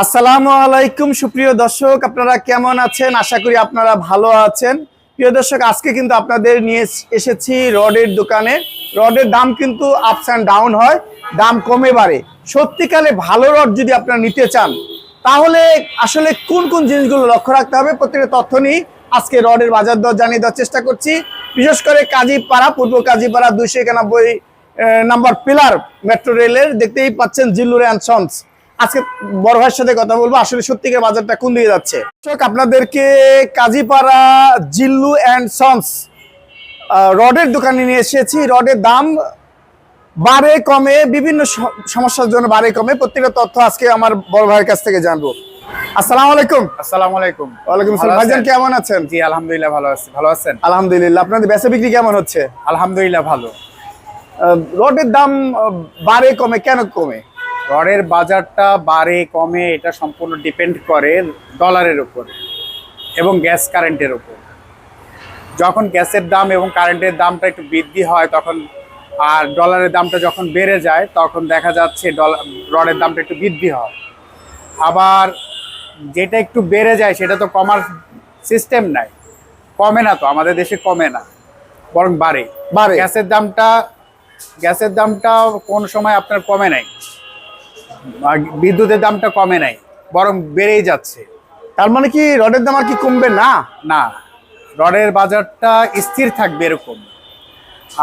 আসসালামু আলাইকুম, সুপ্রিয় দর্শক, আপনারা কেমন আছেন? আশা করি আপনারা ভালো আছেন। প্রিয় দর্শক, আজকে কিন্তু আপনাদের নিয়ে এসেছি রডের দোকানে। রডের দাম কিন্তু আপস অ্যান্ড ডাউন হয়, দাম কমে বাড়ে। সত্যিকালে ভালো রড যদি আপনারা নিতে চান, তাহলে আসলে কোন কোন জিনিসগুলো লক্ষ্য রাখতে হবে প্রত্যেকটা তথ্য নিয়ে আজকে রডের বাজার দর জানিয়ে দেওয়ার চেষ্টা করছি। বিশেষ করে কাজীপাড়া, পূর্ব কাজীপাড়া দুইশো একানব্বই নাম্বার পিলার, মেট্রো রেলের, দেখতেই পাচ্ছেন জিল্লুর অ্যান্ড সন্স। আজকে বড় ভাইয়ের সাথে কথা বলব। আসলে সত্যিকার বাজারটা কোন দিকে যাচ্ছে? আপনাদেরকে কাজীপাড়া জিল্লু অ্যান্ড সন্স রডের দোকানে নিয়ে এসেছি। রডের দাম বাড়ে কমে বিভিন্ন সমস্যার জন্য বাড়ে কমে। প্রত্যেকটা তথ্য আজকে আমার বড় ভাইয়ের কাছ থেকে জানব। আসসালামু আলাইকুম। আসসালামু আলাইকুম। ওয়ালাইকুম আসসালাম। ভাইজান কেমন আছেন? জি আলহামদুলিল্লাহ ভালো আছি। ভালো আছেন? আলহামদুলিল্লাহ। আপনাদের বেচা বিক্রি কেমন হচ্ছে? আলহামদুলিল্লাহ ভালো। রডের দাম বাড়ে কমে কেন কমে? রডের বাজারটা বাড়ে কমে এটা সম্পূর্ণ ডিপেন্ড করে ডলারের উপরে এবং গ্যাস কারেন্টের উপর। যখন গ্যাসের দাম এবং কারেন্টের দামটা একটু বৃদ্ধি হয় তখন আর ডলারের দামটা যখন বেড়ে যায় তখন দেখা যাচ্ছে ডলার রডের দামটা একটু বৃদ্ধি হয়। আবার যেটা একটু বেড়ে যায় সেটা তো কমার সিস্টেম নাই। কমে না তো আমাদের দেশে কমে না বরং বাড়ে। বাড়ে। গ্যাসের দামটা গ্যাসের দামটা কোন সময় আপনার কমে নাই। বিদ্যুতের দামটা কমে নাই বরং বেড়েই যাচ্ছে। তার মানে কি রডের দাম আর কি কমবে? না। না রডের বাজারটা স্থির থাকবে এরকম।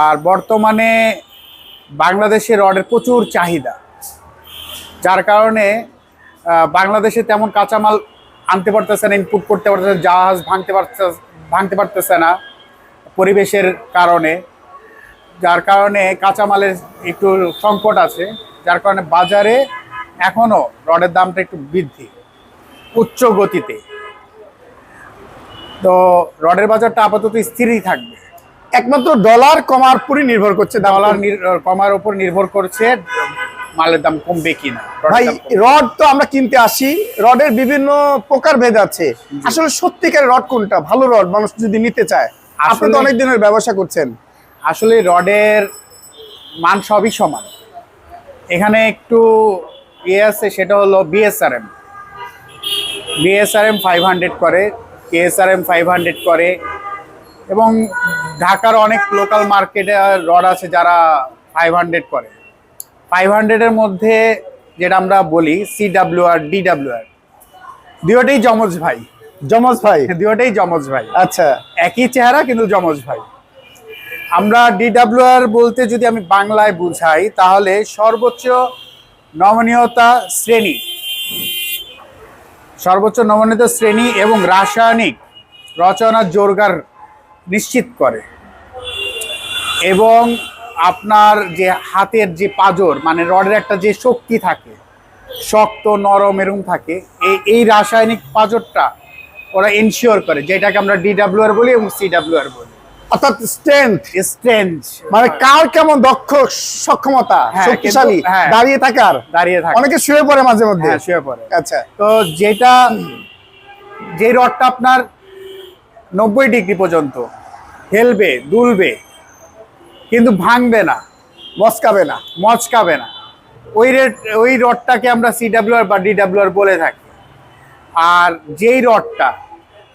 আর বর্তমানে বাংলাদেশে রডের প্রচুর চাহিদা যার কারণে বাংলাদেশে তেমন কাঁচামাল আনতে পারতেছে না ইনপুট করতে পারতেছে না, জাহাজ ভাঙতে পারতেছে ভাঙতে পারতেছে না পরিবেশের কারণে। যার কারণে কাঁচামালের একটু সংকট আছে যার কারণে বাজারে এখনও রডের দামটা একটু বৃদ্ধি উচ্চ গতিতে। তো রডের বাজারটা আপাতত স্থিরই থাকবে। একমাত্র ডলার কমার উপরই নির্ভর করছে ডলার কমার উপর নির্ভর করছে মালের দাম কমবে কিনা ভাই রড তো আমরা কিনতে আসি রডের বিভিন্ন প্রকার ভেদ আছে আসলে সত্যিকার রড কোনটা? ভালো রড মানুষ যদি নিতে চায়। আপনি তো অনেক দিনের ব্যবসা করছেন। আসলে রডের মান সবই সমান। এখানে একটু ইয়ে আছে সেটা হলো বিএসআরএম বিএসআরএম ফাইভ হান্ড্রেড করে কেএসআরএম ফাইভ হান্ড্রেড করে এবং ঢাকার অনেক লোকাল মার্কেটে রড আছে যারা ফাইভ হান্ড্রেড করে। ফাইভ হান্ড্রেডের মধ্যে যেটা আমরা বলি সিডাব্লিউ আর আর দুটোই যমজ ভাই। যমজ ভাই? দুটোই যমজ ভাই। আচ্ছা। একই চেহারা কিন্তু যমজ ভাই। আমরা ডি ডিডাব্লিউআর বলতে যদি আমি বাংলায় বুঝাই তাহলে সর্বোচ্চ নমনীয়তা শ্রেণি। সর্বোচ্চ নমনীয়তা শ্রেণি এবং রাসায়নিক রচনার জোরগার নিশ্চিত করে। এবং আপনার যে হাতের যে পাজর মানে রডের একটা যে শক্তি থাকে, শক্ত, নরম এরকম থাকে, এই এই রাসায়নিক পাজরটা ওরা এনশিওর করে, যেটাকে আমরা ডিডাব্লিউআর বলি এবং সিডাব্লিউআর বলি। অর্থাৎ স্ট্রেংথ স্ট্রেঞ্জ মানে কার কেমন দক্ষ সক্ষমতা হ্যাঁ, শক্তিশালী হ্যাঁ। দাঁড়িয়ে থাকার? দাঁড়িয়ে থাকে অনেকে শুয়ে পড়ে মাঝে মধ্যে। হ্যাঁ শুয়ে পড়ে। আচ্ছা। তো যেটা যে রডটা আপনার নব্বই ডিগ্রি পর্যন্ত হেলবে দুলবে কিন্তু ভাঙবে না মচকাবে না মচকাবে না। ওই রেট ওই রডটাকে আমরা সিডাব্লিউআর বা ডিডাব্লিউআর বলে থাকি। আর যেই রডটা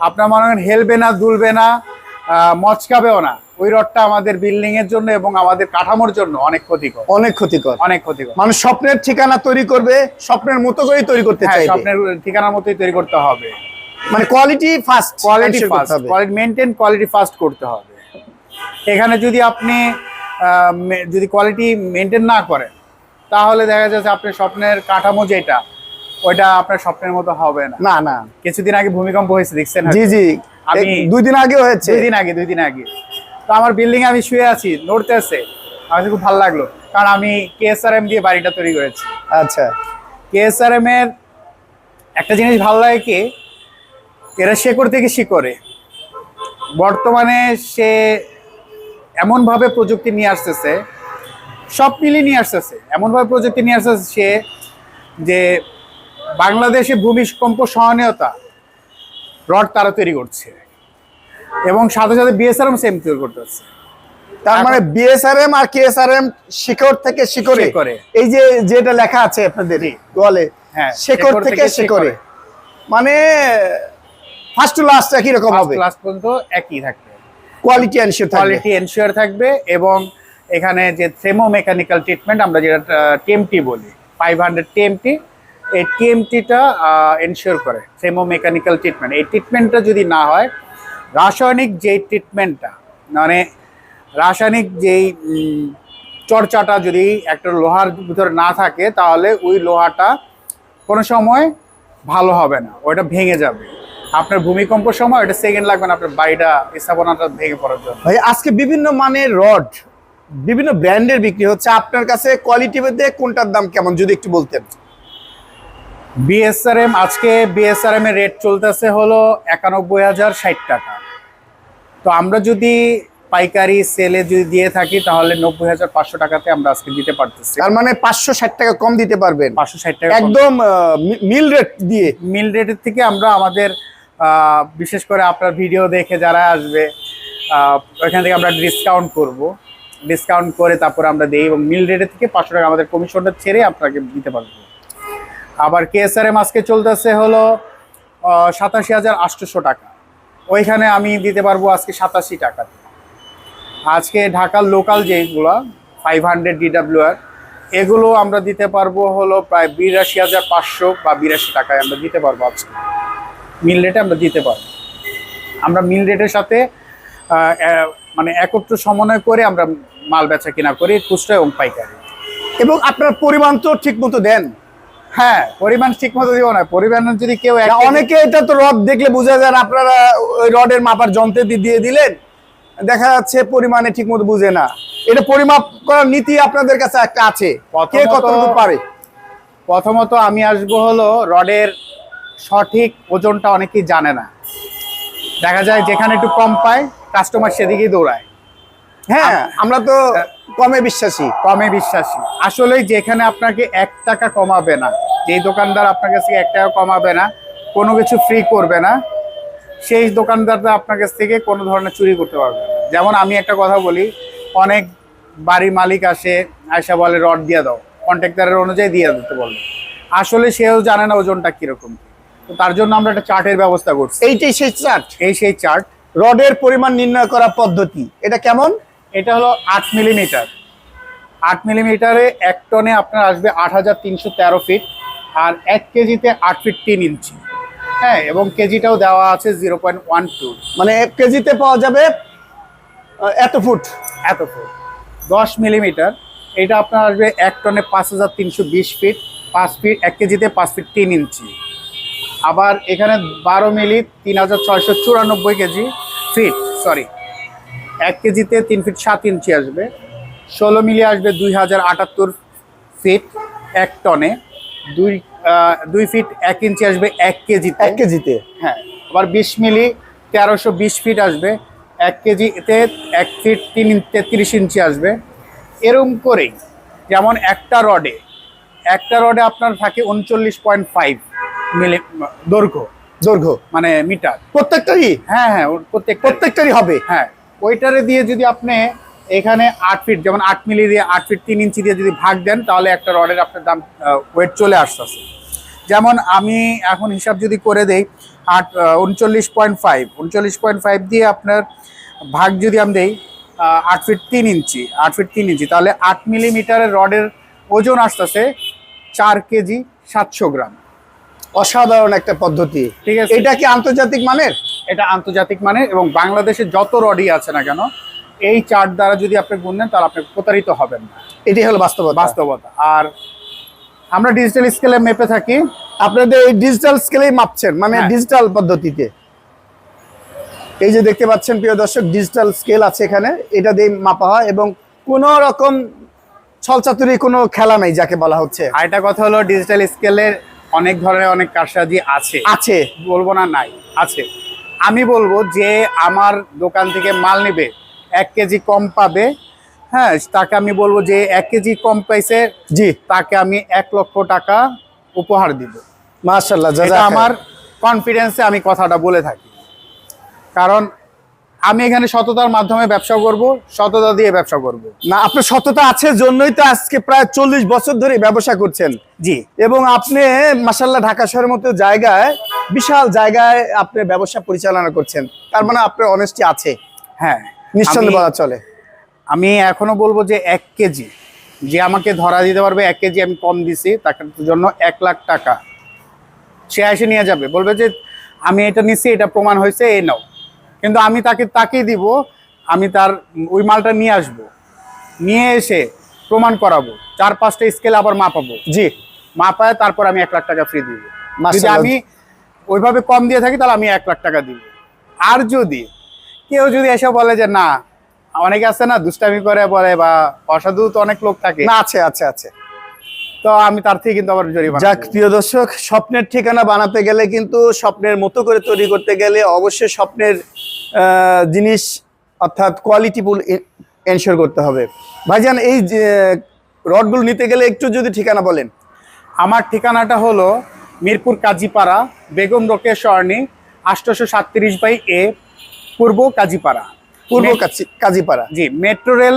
আপনার মনে করেন হেলবে না দুলবে না মচকাবেও না। ওই রডটা আমাদের বিল্ডিং এর জন্য এবং আমাদের কাঠামোর জন্য অনেক ক্ষতিকর। অনেক ক্ষতিকর। অনেক ক্ষতিকর। মানুষ স্বপ্নের ঠিকানা তৈরি করবে স্বপ্নের মতো করেই তৈরি করতে হ্যাঁ চাইবে। স্বপ্নের ঠিকানার মতোই তৈরি করতে হবে। মানে quality first quality first quality maintain quality first করতে হবে। এখানে যদি আপনি যদি কোয়ালিটি মেনটেন না করেন তাহলে দেখা যাচ্ছে আপনার স্বপ্নের কাঠামো যেটা ওইটা আপনার স্বপ্নের মতো হবে না। না না। কিছুদিন আগে ভূমিকম্প হয়েছে দেখছেন জি জি। আমি- দুই দিন আগে হয়েছে। দুই দিন আগে দুই দিন আগে। তো আমার বিল্ডিং আমি শুয়ে আছি নড়তেছে। আমার খুব ভালো লাগল। কারণ আমি কেএসআরএম দিয়ে বাড়িটা তৈরি করেছি। আচ্ছা। কেএসআরএম এর একটা জিনিস ভালো লাগে কি? এরা শেকড় থেকে শিকড়ে। বর্তমানে সে এমনভাবে প্রযুক্তি নিয়ে আসতেছে সব মিলিয়ে নিয়ে আসতেছে। এমনভাবে প্রযুক্তি নিয়ে আসতেছে সে যে বাংলাদেশে ভূমিকম্প সহনীয়তা রড তারা তৈরি করছে। এবং সাথে সাথে বিএসআরএম সেম তৈরি করতেছে তার মানে বিএসআরএম আর কেএসআরএম শিকড় থেকে শিকড়ে। করে এই যে যেটা লেখা আছে আপনাদের ওয়ালে হ্যাঁ শেকড় থেকে শেকড়ে। মানে ফার্স্ট টু লাস্ট একই রকম হবে। ক্লাস পর্যন্ত একই থাকবে। কোয়ালিটি এনশিওর থাকবে। কোয়ালিটি এনশিওর থাকবে এবং এখানে যে থেমো মেকানিক্যাল ট্রিটমেন্ট আমরা যেটা টিএমটি বলি ফাইভ হান্ড্রেড টিএমটি এই টিএমটিটা এনশিওর করে সেমো মেকানিক্যাল ট্রিটমেন্ট এই ট্রিটমেন্টটা যদি না হয়, রাসায়নিক যেই ট্রিটমেন্টটা মানে রাসায়নিক যেই চর্চাটা যদি একটা লোহার ভিতরে না থাকে, তাহলে ওই লোহাটা কোনো সময় ভালো হবে না ওটা ভেঙে যাবে। আপনার ভূমিকম্প সময় এটা সেকেন্ড লাগবে না, আপনার বাড়িটা স্থাপনাটা ভেঙে পড়ার জন্য। ভাই, আজকে বিভিন্ন মানের রড, বিভিন্ন ব্র্যান্ডের বিক্রি হচ্ছে। আপনার কাছে কোয়ালিটি মধ্যে কোনটার দাম কেমন, যদি একটু বলতেন? বিএসআরএম আজকে বিএসআরএম এর রেট চলতেছে হলো একানব্বই হাজার ষাট টাকা। তো আমরা যদি পাইকারি সেলে যদি দিয়ে থাকি তাহলে নব্বই হাজার পাঁচশো টাকাতে আমরা আজকে দিতে পারতেছি। তার মানে পাঁচশো ষাট টাকা কম দিতে পারবেন। পাঁচশো ষাট টাকা। একদম মিল রেট দিয়ে। মিল রেটের থেকে আমরা আমাদের আহ, বিশেষ করে আপনার ভিডিও দেখে যারা আসবে আহ, ওইখান থেকে আমরা ডিসকাউন্ট করব। ডিসকাউন্ট করে তারপর আমরা দিই এবং মিল রেটের থেকে পাঁচশো টাকা আমাদের কমিশনটা ছেড়ে আপনাকে দিতে পারব। আবার কেএসআরএম আজকে চলতেছে হলো সাতাশি হাজার আটশোশো টাকা। ওইখানে আমি দিতে পারব আজকে সাতাশি টাকা। আজকে ঢাকার লোকাল যেগুলো ফাইভ হান্ড্রেড ডিডাব্লিউআর এগুলো আমরা দিতে পারব হলো প্রায় বিরাশি হাজার পাঁচশো বা বিরাশি টাকায় আমরা দিতে পারব আজকে। মিল রেটে আমরা দিতে পারব। আমরা মিল রেটের সাথে মানে একত্র সমন্বয় করে আমরা মাল বেচা কিনা করি, খুচরা এবং পাইকারি। এবং আপনার পরিমাণ তো ঠিক মতো দেন। হ্যাঁ পরিমাণ ঠিক মতো দিব না। পরিমাণ যদি কেউ অনেকে এটা তো রড দেখলে বোঝা যায় আপনারা ওই রডের মাপার যন্ত্রে দিয়ে দিলেন দেখা যাচ্ছে পরিমাণে ঠিক মতো বুঝে না। এটা পরিমাপ করার নীতি আপনাদের কাছে একটা আছে। কে কতটুকু পারে? প্রথমত আমি আসব হলো রডের সঠিক ওজনটা অনেকেই জানে না। দেখা যায় যেখানে একটু কম পায় কাস্টমার সেদিকেই দৌড়ায়। হ্যাঁ। আমরা তো কমে বিশ্বাসী। কমে বিশ্বাসী। আসলে যেখানে আপনাকে এক টাকা কমাবে না যেই দোকানদার আপনার কাছ থেকে এক টাকা কমাবে না কোনো কিছু ফ্রি করবে না সেই দোকানদারটা আপনার কাছ থেকে কোনো ধরনের চুরি করতে পারবে না। যেমন আমি একটা কথা বলি অনেক বাড়ির মালিক আসে আয়সা বলে রড দিয়ে দাও। কন্ট্রাক্টারের অনুযায়ী দিয়ে দিতে বলে। আসলে সেও জানে না ওজনটা কীরকম। তো তার জন্য আমরা একটা চার্টের ব্যবস্থা করছি। এইটাই সেই চার্ট। এই সেই চার্ট। রডের পরিমাণ নির্ণয় করার পদ্ধতি। এটা কেমন? এটা হলো আট মিলিমিটার। আট মিলিমিটারে এক টনে আপনার আসবে আট হাজার তিনশো তেরো ফিট আর এক কেজিতে আট ফিট তিন ইঞ্চি হ্যাঁ এবং কেজিটাও দেওয়া আছে জিরো পয়েন্ট ওয়ান টু মানে এক কেজিতে পাওয়া যাবে এত ফুট? এত ফুট। দশ মিলিমিটার এটা আপনার আসবে এক টনে পাঁচ হাজার তিনশো বিশ ফিট পাঁচ ফিট এক কেজিতে পাঁচ ফিট তিন ইঞ্চি আবার এখানে বারো মিলি তিন হাজার ছয়শো চুরানব্বই কেজি ফিট সরি এক কেজিতে তিন ফিট সাত ইঞ্চি আসবে। ষোলো মিলি আসবে দুই হাজার আটাত্তর ফিট এক টনে। দুই দুই ফিট এক ইঞ্চি আসবে এক কেজিতে। এক কেজিতে? হ্যাঁ আবার বিশ মিলি তেরোশো বিশ ফিট আসবে। এক কেজিতে এক ফিট তিন ইঞ্চ তেত্রিশ ইঞ্চি আসবে। এরম করেই যেমন একটা রডে একটা রডে আপনার থাকে উনচল্লিশ পয়েন্ট ফাইভ মিলি দৈর্ঘ্য। দৈর্ঘ্য। মানে মিটার। প্রত্যেকটারই? হ্যাঁ হ্যাঁ প্রত্যেক প্রত্যেকটারই হবে? হ্যাঁ। ওইটারে দিয়ে যদি আপনি এখানে আট ফিট যেমন আট মিলি দিয়ে আট ফিট তিন ইঞ্চি দিয়ে যদি ভাগ দেন তাহলে একটা রডের আপনার দাম ওয়েট চলে আসতেছে। যেমন আমি এখন হিসাব যদি করে দেই আট উনচল্লিশ পয়েন্ট ফাইভ উনচল্লিশ পয়েন্ট ফাইভ দিয়ে আপনার ভাগ যদি আমি দেই আট ফিট তিন ইঞ্চি আট ফিট তিন ইঞ্চি তাহলে আট মিলিমিটারের রডের ওজন আসতেছে চার কেজি সাতশো গ্রাম। অসাধারণ একটা পদ্ধতি। ঠিক আছে। এটা কি আন্তর্জাতিক মানের? এটা আন্তর্জাতিক মানে এবং বাংলাদেশে যত রডই আছে না কেন এই চার্ট দ্বারা যদি আপনি গুনেন তাহলে আপনি প্রতারিত হবেন না। এটাই হলো বাস্তবতা। বাস্তবতা। আর আমরা ডিজিটাল স্কেলে মেপে থাকি। আপনাদের এই ডিজিটাল স্কেলেই মাপছেন মানে হ্যাঁ। ডিজিটাল পদ্ধতিতে। এই যে দেখতে পাচ্ছেন প্রিয় দর্শক ডিজিটাল স্কেল আছে এখানে। এটা দিয়ে মাপা হয় এবং কোনো রকম ছলচাতুরি কোনো খেলা নাই যাকে বলা হচ্ছে। আরেকটা কথা হলো ডিজিটাল স্কেলের অনেক ধরনের অনেক কারসাজি আছে। আছে। বলব না নাই আছে। আমি বলব যে আমার দোকান থেকে মাল নেবে এক কেজি কম পাবে। হ্যাঁ তাকে আমি বলব যে এক কেজি কম পাইছে জি। তাকে আমি এক লক্ষ টাকা উপহার দিব। মাশাল্লাহ এটা আমার কনফিডেন্সে আমি কথাটা বলে থাকি। কারণ আমি এখানে সততার মাধ্যমে ব্যবসা করব সততা দিয়ে ব্যবসা করব। না আপনার সততা আছে জন্যই তো আজকে প্রায় চল্লিশ বছর ধরে ব্যবসা করছেন। জি। এবং আপনি মাসাল্লাহ ঢাকা শহরের মতো জায়গায় বিশাল জায়গায় আপনি ব্যবসা পরিচালনা করছেন। তার মানে আপনার অনেস্টি আছে। হ্যাঁ নিঃসন্দেহে বলা চলে। আমি এখনও বলব যে এক কেজি যে আমাকে ধরা দিতে পারবে এক কেজি আমি কম দিছি তার জন্য এক লাখ টাকা। সে এসে নিয়ে যাবে বলবে যে আমি এটা নিছি এটা প্রমাণ হয়েছে এই নাও। কিন্তু আমি তাকে তাকেই দিব আমি তার ওই মালটা নিয়ে আসব। নিয়ে এসে প্রমাণ করাবো চার পাঁচটা স্কেল আবার মাপাবো। জি। মাপায় তারপর আমি এক লাখ টাকা ফ্রি দিব। আমি ওইভাবে কম দিয়ে থাকি তাহলে আমি এক লাখ টাকা দিব। আর যদি কেউ যদি এসে বলে যে না অনেকে আছে না দুষ্টামি করে বলে বা অসাধু তো অনেক লোক থাকে। না আছে আছে আছে। তো আমি তার থেকে কিন্তু আবার জরিমানা যাক। প্রিয় দর্শক স্বপ্নের ঠিকানা বানাতে গেলে কিন্তু স্বপ্নের মতো করে তৈরি করতে গেলে অবশ্যই স্বপ্নের জিনিস অর্থাৎ কোয়ালিটিফুল এনশিওর করতে হবে। ভাইজান এই রডগুলো নিতে গেলে একটু যদি ঠিকানা বলেন। আমার ঠিকানাটা হলো মিরপুর কাজীপাড়া বেগম রোকেশ সরণি আটশোশো সাতত্রিশ বাই এ পূর্ব কাজীপাড়া। পূর্ব কাজীপাড়া। জি মেট্রো রেল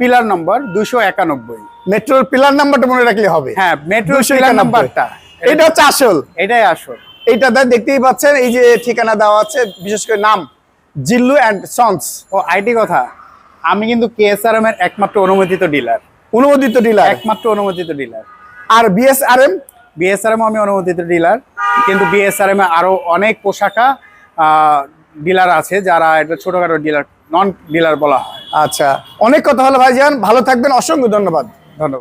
পিলার নম্বর দুশো একানব্বই। মেট্রোর পিলার নাম্বারটা মনে রাখলে হবে। হ্যাঁ মেট্রো 291 পিলার নাম্বারটা। এটা হচ্ছে আসল। এটাই আসল। এইটা দেখতেই পাচ্ছেন এই যে ঠিকানা দেওয়া আছে বিশেষ করে নাম জিল্লু অ্যান্ড সন্স। ও আইটি কথা? আমি কিন্তু কেএসআরএম এর একমাত্র অনুমোদিত ডিলার। অনুমোদিত ডিলার। একমাত্র অনুমোদিত ডিলার। আর বিএসআরএম বিএসআরএম আমি অনুমোদিত ডিলার কিন্তু বিএসআরএম এ আরও অনেক পোশাকা ডিলার আছে যারা এটা ছোটখাটো ডিলার নন ডিলার বলা হয়। আচ্ছা অনেক কথা হলো ভাইজান, ভালো থাকবেন, অসংখ্য ধন্যবাদ।